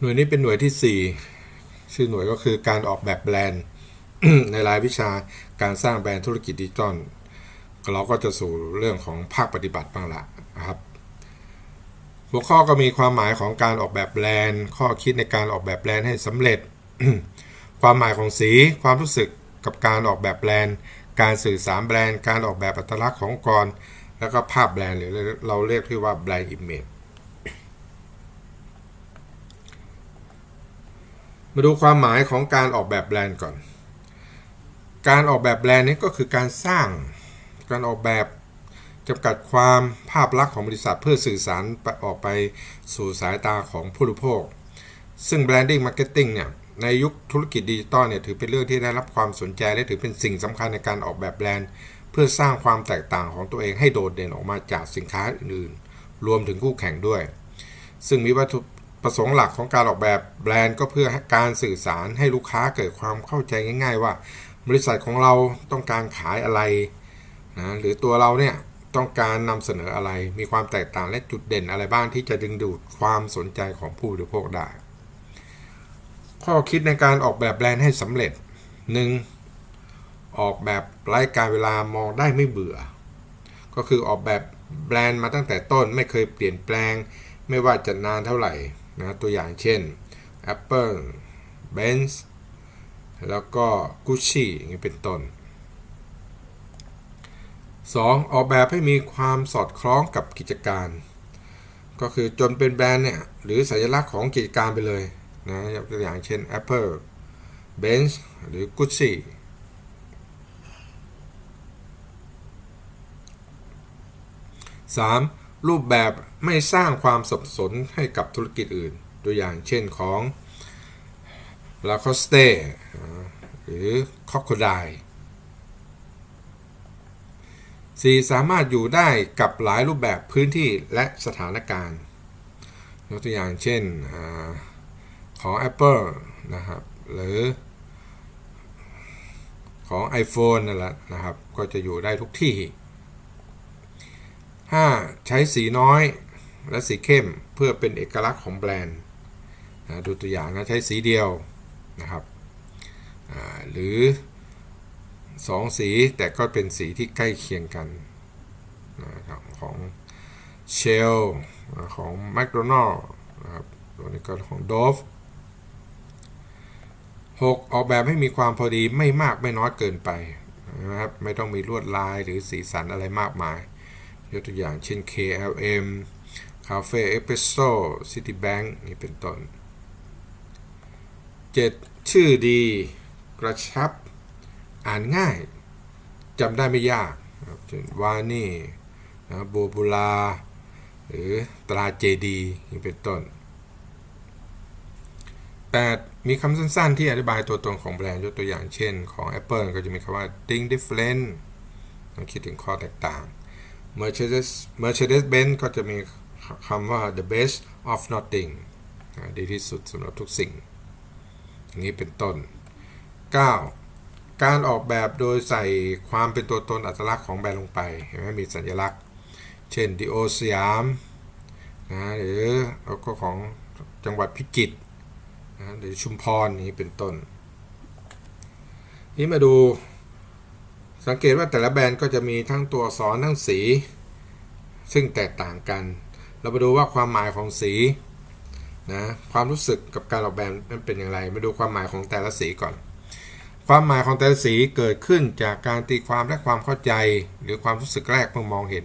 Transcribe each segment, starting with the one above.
หน่วยนี้เป็นหน่วยที่ 4 ชื่อหน่วยก็คือการออกแบบแบรนด์ ในรายวิชาการสร้างแบรนด์ธุรกิจดิจิตอลเราก็จะสู่เรื่องของภาคปฏิบัติบ้างละนะครับ หัวข้อก็มีความหมายของการออกแบบแบรนด์ ข้อคิดในการออกแบบแบรนด์ให้สำเร็จ ความหมายของสี ความรู้สึกกับการออกแบบแบรนด์ การสื่อสารแบรนด์ การออกแบบอัตลักษณ์ขององค์กร แล้วก็ภาพแบรนด์หรือเราเรียกที่ว่าแบรนด์อิมเมจ มาดูความหมายของการออกแบบแบรนด์ก่อน การออกแบบแบรนด์นี้ก็คือการสร้าง การออกแบบจำกัดความภาพลักษณ์ของบริษัทเพื่อสื่อสารออกไปสู่สายตาของผู้บริโภค ซึ่ง branding marketing เนี่ยในยุคธุรกิจดิจิตอลเนี่ยถือเป็นเรื่องที่ได้รับความสนใจและถือเป็นสิ่งสำคัญในการออกแบบแบรนด์ เพื่อสร้างความแตกต่างของตัวเองให้โดดเด่นออกมาจากสินค้าอื่นๆ รวมถึงคู่แข่งด้วย ซึ่งมีวัตถุ ประสงค์หลักของการออกแบบแบรนด์ก็เพื่อการสื่อสารให้ลูกค้าเกิดความเข้าใจง่าย ๆ ว่า บริษัทของเราต้องการขายอะไรนะหรือตัวเราเนี่ยต้องการนำเสนออะไร มีความแตกต่างและจุดเด่นอะไรบ้างที่จะดึงดูดความสนใจของผู้บริโภคได้ ข้อคิดในการออกแบบแบรนด์ให้สำเร็จ 1. ออกแบบไร้การเวลามองได้ไม่เบื่อ ก็คือออกแบบแบรนด์มาตั้งแต่ต้นไม่เคยเปลี่ยนแปลง ไม่ว่าจะนานเท่าไหร่ นะตัวอย่างเช่น Apple Benz แล้วก็ Gucci อย่างนี้เป็นต้น 2. ออกแบบให้มีความสอดคล้องกับกิจการ ก็คือจนเป็นแบรนด์เนี่ยหรือสัญลักษณ์ของกิจการไปเลยนะยกตัวอย่างเช่น Apple Benz หรือ Gucci 3. รูปแบบไม่สร้างความสับสนให้กับธุรกิจอื่น ตัวอย่างเช่นของ Lacoste หรือ Crocodile 4. สามารถอยู่ได้กับหลายรูปแบบพื้นที่และสถานการณ์ยกตัวอย่างเช่นอของ Apple นะครับหรือของ iPhone นั่นแหละนะครับ ก็จะอยู่ได้ทุกที่ 5. ใช้สีน้อยและสีเข้มเพื่อเป็นเอกลักษณ์ของแบรนด์นะดูตัวอย่างนะใช้สีเดียวนะครับหรือ 2 สีแต่ก็เป็นสีที่ใกล้เคียงกันนะครับของเชลของ McDonald นะครับตัวนี้ก็ของ Dove 6. ออกแบบให้มีความพอดีไม่มากไม่น้อยเกินไปนะครับไม่ต้องมีลวดลายหรือสีสันอะไรมากมาย ยกตัวอย่างเช่น KLM Cafe Espresso Citibank นี่เป็นต้น 7. ชื่อดี กระชับ อ่านง่ายจำได้ไม่ยากเช่นวานี่นะโบบูลา หรือตราเจดีนี่เป็นต้น 8. มีคำสั้นๆ ที่อธิบายตัวตนของแบรนด์ยกตัวอย่างเช่น ของ Apple ก็จะมีคำว่า think different ต้องคิดถึงข้อแตกต่าง Mercedes Mercedes Benz ก็จะมีคำว่า the best of nothing ดีที่สุดสำหรับทุกสิ่ง อย่างนี้เป็นต้น 9. การออกแบบโดยใส่ความเป็นตัวตนอัตลักษณ์ของแบรนด์ลงไป เห็นไหมมีสัญลักษณ์ เช่นดิโอสยามนะหรือแล้วก็ของจังหวัดพิจิตรนะหรือชุมพรนี้เป็นต้น นี้มาดู สังเกตว่าแต่ละแบรนด์ก็จะมีทั้งตัวอักษรทั้งสี ซึ่งแตกต่างกัน เรามาดูว่าความหมายของสีนะความรู้สึกกับการออกแบบนั้นเป็นอย่างไร มาดูความหมายของแต่ละสีก่อน ความหมายของแต่ละสีเกิดขึ้นจากการตีความและความเข้าใจ หรือความรู้สึกแรกเมื่อมองเห็น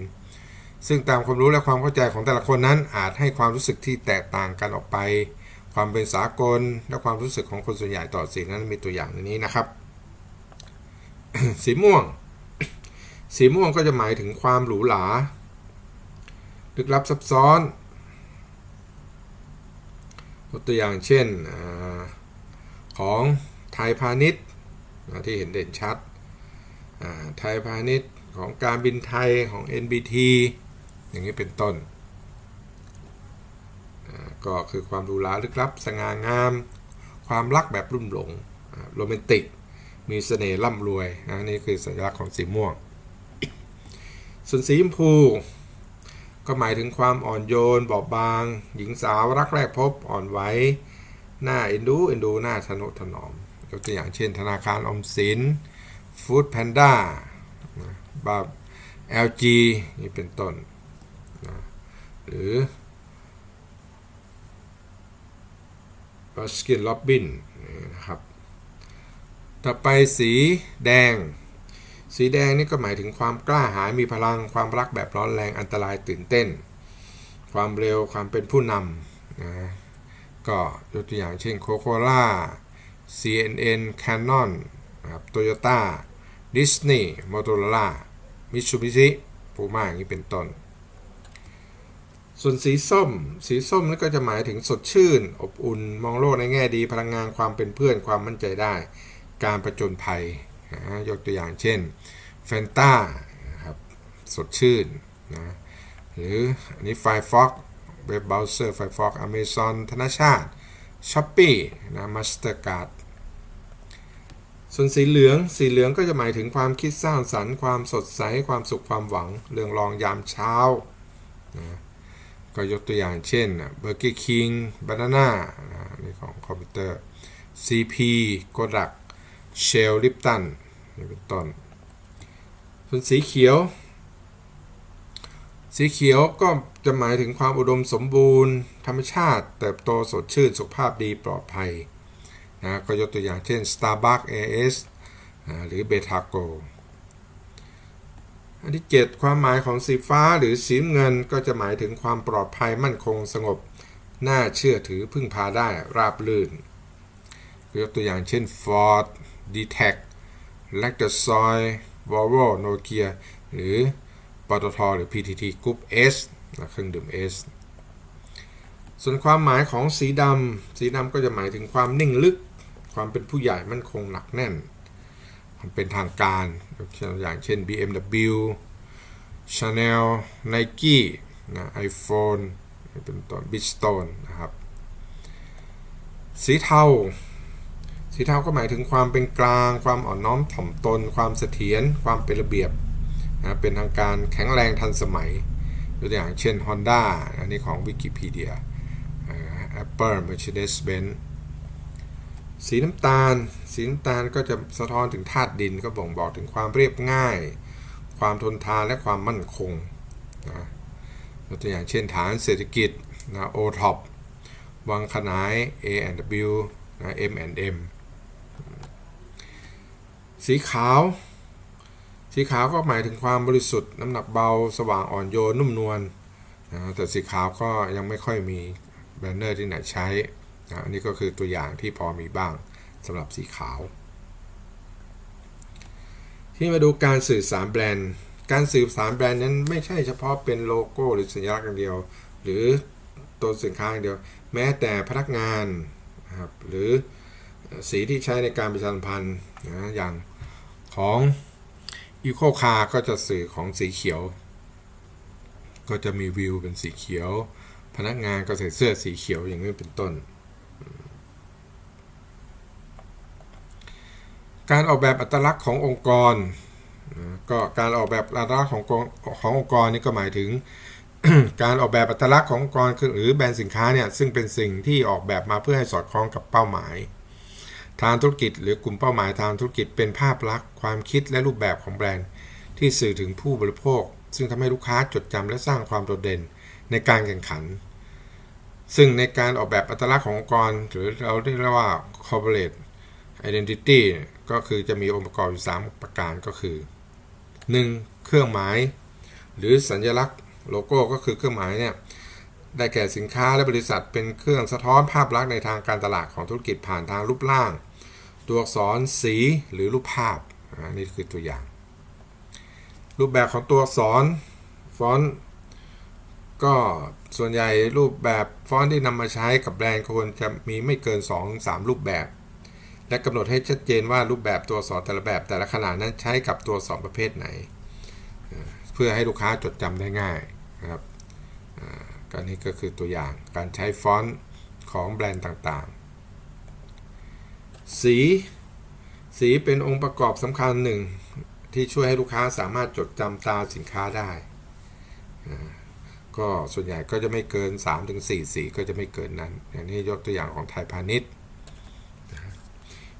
ซึ่งตามความรู้และความเข้าใจของแต่ละคนนั้น อาจให้ความรู้สึกที่แตกต่างกันออกไป ความเป็นสากล และความรู้สึกของคนส่วนใหญ่ต่อสีนั้นมีตัวอย่างในนี้นะครับ สีม่วง สีม่วงก็จะหมายถึงความหรูหราลึกลับซับซ้อนตัวอย่างเช่นอของไทยพาณิชย์ที่เห็นเด่นชัดไทยพาณิชย์ของการบินไทยของ NBT อย่างนี้เป็นต้น ก็คือความหรูหราลึกลับ สง่างาม ความรักแบบรุ่มหลงโรแมนติก มีเสน่ห์ร่ำรวยนะนี่คือสัญลักษณ์ของสีม่วง ส่วนสีชมพู ก็หมายถึงความอ่อนโยนบอบบาง หญิงสาวรักแรกพบอ่อนไหวหน้าเอ็นดูเอ็นดูหน้าทนุถนอมยกตัวอย่างเช่น ธนาคารออมสินฟู้ดแพนด้าบา LG นี่เป็นต้นนะหรือบาสกินล็อบบินนะครับ ต่อไปสีแดง สีแดงนี่ก็หมายถึงความกล้าหาญมีพลังความรักแบบร้อนแรงอันตรายตื่นเต้น ความเร็วความเป็นผู้นำนะก็ยกตัวอย่างเช่นโคโคล่า CNN Canon นะครับโตโยต้าดิสนีย์มอเตอร์ล่ามิตซูบิชิปูม่าอย่างนี้เป็นต้น ส่วนสีส้ม สีส้มนี่ก็จะหมายถึงสดชื่น อบอุ่น มองโลกในแง่ดี พลังงานความเป็นเพื่อนความมั่นใจได้ การประจนภัยยกตัวอย่างเช่นแฟนตาครับสดชื่นนะหรืออันนี้ Firefox เว็บเบราว์เซอร์ Firefox Amazon ธนาชาติ Shopee นะ Mastercard ส่วนสีเหลือง สีเหลืองก็จะหมายถึงความคิดสร้างสรรค์ ความสดใส ความสุข ความหวัง เรื่องรองยามเช้านะก็ยกตัวอย่างเช่น Burger King Banana นะนี่ของคอมพิวเตอร์ CP Kodak Shell Lipton นี่เป็นต้นส่วนสีเขียว สีเขียวก็จะหมายถึงความอุดมสมบูรณ์ ธรรมชาติ เติบโตสดชื่น สุขภาพดีปลอดภัยนะก็ยกตัวอย่างเช่น Starbucks AS นะหรือ b e t a g o อันที่ 7 ความหมายของสีฟ้าหรือสีเงินก็จะหมายถึงความปลอดภัยมั่นคงสงบ น่าเชื่อถือพึ่งพาได้ราบรื่นยกตัวอย่างเช่น Ford d t a c Lexus Volvo Nokia หรือปตทหรือ PTT Group S นะเครื่องดื่ม S ส่วนความหมายของสีดำสีดำก็จะหมายถึงความนิ่งลึก ความเป็นผู้ใหญ่มั่นคงหนักแน่น ความเป็นทางการอย่างเช่น BMW Chanel Nike นะ iPhone เป็นต้น Bridgestone นะครับ สีเทา สีเทาก็หมายถึงความเป็นกลาง ความอ่อนน้อมถ่อมตน ความเสถียรความเป็นระเบียบนะเป็นทางการแข็งแรงทันสมัยตัวอย่างเช่น Honda อันนี้ของ Wikipedia Apple Mercedes-Benz สีน้ำตาล สีน้ำตาลก็จะสะท้อนถึงธาตุดินก็บ่งบอกถึงความเรียบง่าย ความทนทานและความมั่นคงนะตัวอย่างเช่นฐานเศรษฐกิจนะ O-Top วังขนาย A&W นะ M&M สีขาว สีขาวก็หมายถึงความบริสุทธิ์น้ำหนักเบาสว่างอ่อนโยนนุ่มนวลนะแต่สีขาวก็ยังไม่ค่อยมีแบนเนอร์ที่ไหนใช้นะอันนี้ก็คือตัวอย่างที่พอมีบ้างสำหรับสีขาว ที่มาดูการสื่อสารแบรนด์ การสื่อสารแบรนด์นั้นไม่ใช่เฉพาะเป็นโลโก้หรือสัญลักษณ์อย่างเดียว หรือตัวสินค้าอย่างเดียว แม้แต่พนักงานนะครับหรือสีที่ใช้ในการประชาสัมพันธ์นะอย่าง ของอีโคคาก็จะสื่อของสีเขียว ก็จะมีวิวเป็นสีเขียว พนักงานก็ใส่เสื้อสีเขียวอย่างนี้เป็นต้น การออกแบบอัตลักษณ์ขององค์กรก็การออกแบบอัตลักษณ์ขององขององค์กรนี่ก็หมายถึงการออกแบบอัตลักษณ์ขององค์กรคือหรือแบรนด์สินค้าเนี่ยซึ่งเป็นสิ่งที่ออกแบบมาเพื่อให้สอดคล้องกับเป้าหมาย ทางธุรกิจ หรือกลุ่มเป้าหมายทางธุรกิจเป็นภาพลักษณ์ความคิดและรูปแบบของแบรนด์ ที่สื่อถึงผู้บริโภค ซึ่งทำให้ลูกค้าจดจำและสร้างความโดดเด่นในการแข่งขัน ซึ่งในการออกแบบอัตลักษณ์ขององค์กร หรือเราเรียกว่า corporate identity ก็คือจะมีองค์ประกอบอยู่ 3 ประการก็คือ 1. เครื่องหมาย หรือสัญลักษณ์โลโก้ก็คือเครื่องหมายเนี่ยได้แก่สินค้าและบริษัทเป็นเครื่องสะท้อนภาพลักษณ์ในทางการตลาดของธุรกิจผ่านทางรูปร่าง ตัวอักษรสีหรือรูปภาพอันนี้คือตัวอย่าง รูปแบบของตัวอักษรฟอนต์ก็ส่วนใหญ่รูปแบบฟอนต์ที่นำมาใช้กับแบรนด์ควรจะมีไม่เกิน 2-3 รูปแบบ และกำหนดให้ชัดเจนว่ารูปแบบตัวอักษรแต่ละแบบ แต่ละขนาดนั้นใช้กับตัวอักษรประเภทไหน เพื่อให้ลูกค้าจดจำได้ง่ายนะครับการนี้ก็คือตัวอย่างการใช้ฟอนต์ของแบรนด์ต่างๆ สี สีเป็นองค์ประกอบสำคัญหนึ่ง ที่ช่วยให้ลูกค้าสามารถจดจำตราสินค้าได้ ก็ส่วนใหญ่ก็จะไม่เกิน 3-4 สีก็จะไม่เกินนั้น อย่างนี้ยกตัวอย่างของไทยพาณิชย์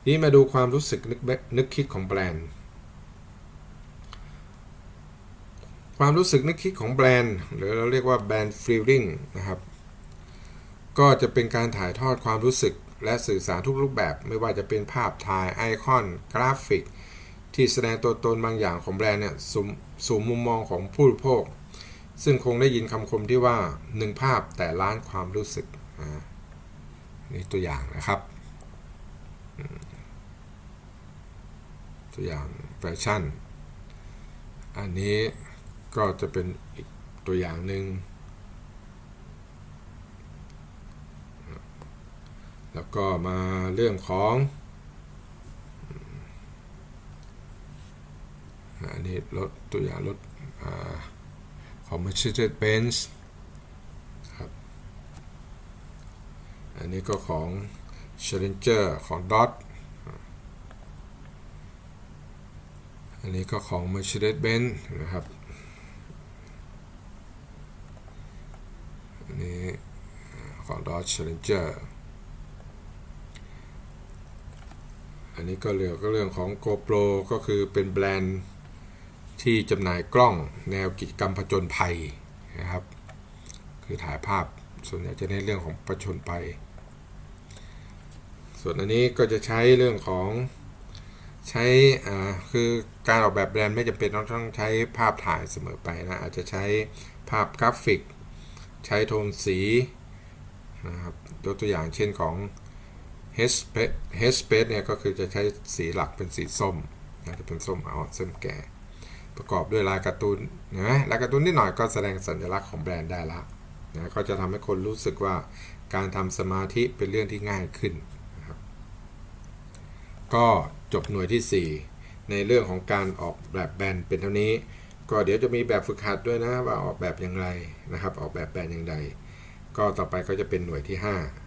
นี่มาดูความรู้สึกนึกแบบนึกคิดของแบรนด์ ความรู้สึกนึกคิดของแบรนด์ หรือเราเรียกว่าแบรนด์ฟีลลิ่งนะครับ ก็จะเป็นการถ่ายทอดความรู้สึก และสื่อสารทุกรูปแบบ ไม่ว่าจะเป็นภาพถ่ายไอคอน กราฟิก ที่แสดงตัวตนบางอย่างของแบรนด์เนี่ยสู่สู่มุมมองของผู้บริโภค ซึ่งคงได้ยินคำคมที่ว่าหนึ่งภาพแต่ล้านความรู้สึกนี่ตัวอย่างนะครับ ตัวอย่างแฟชั่น อันนี้ก็จะเป็นอีกตัวอย่างหนึ่ง แล้วก็มาเรื่องของอันนี้รถตัวอย่างรถอของ Mercedes-Benz ครับ อันนี้ก็ของ Challenger ของ Dodge อันนี้ก็ของ Mercedes-Benz นะครับอันนี้ของ Dodge Challenger อันนี้ก็เรื่องก็เรื่องของ GoPro ก็คือเป็นแบรนด์ที่จำหน่ายกล้องแนวกิจกรรมผจญภัยนะครับ คือถ่ายภาพส่วนใหญ่จะในเรื่องของผจญภัย ส่วนอันนี้ก็จะใช้เรื่องของใช้อ่าคือการออกแบบแบรนด์ไม่จำเป็นต้องต้องใช้ภาพถ่ายเสมอไปนะ อาจจะใช้ภาพกราฟิก ใช้โทนสีนะครับยกตัวอย่างเช่นของ Headspace เนี่ยก็คือจะใช้สีหลักเป็นสีส้มนะจะเป็นส้มเอาส้มแก่ ประกอบด้วยลายการ์ตูนนไหมลายการ์ตูนนิดหน่อยก็แสดงสัญลักษณ์ของแบรนด์ได้ละนะก็จะทำให้คนรู้สึกว่าการทำสมาธิเป็นเรื่องที่ง่ายขึ้นนะครับก็จบหน่วยที่ 4 ในเรื่องของการออกแบบแบรนด์เป็นเท่านี้ ก็เดี๋ยวจะมีแบบฝึกหัดด้วยนะว่าออกแบบอย่างไรนะครับ ออกแบบแบรนด์อย่างไรก็ต่อไปก็จะเป็นหน่วยที่ 5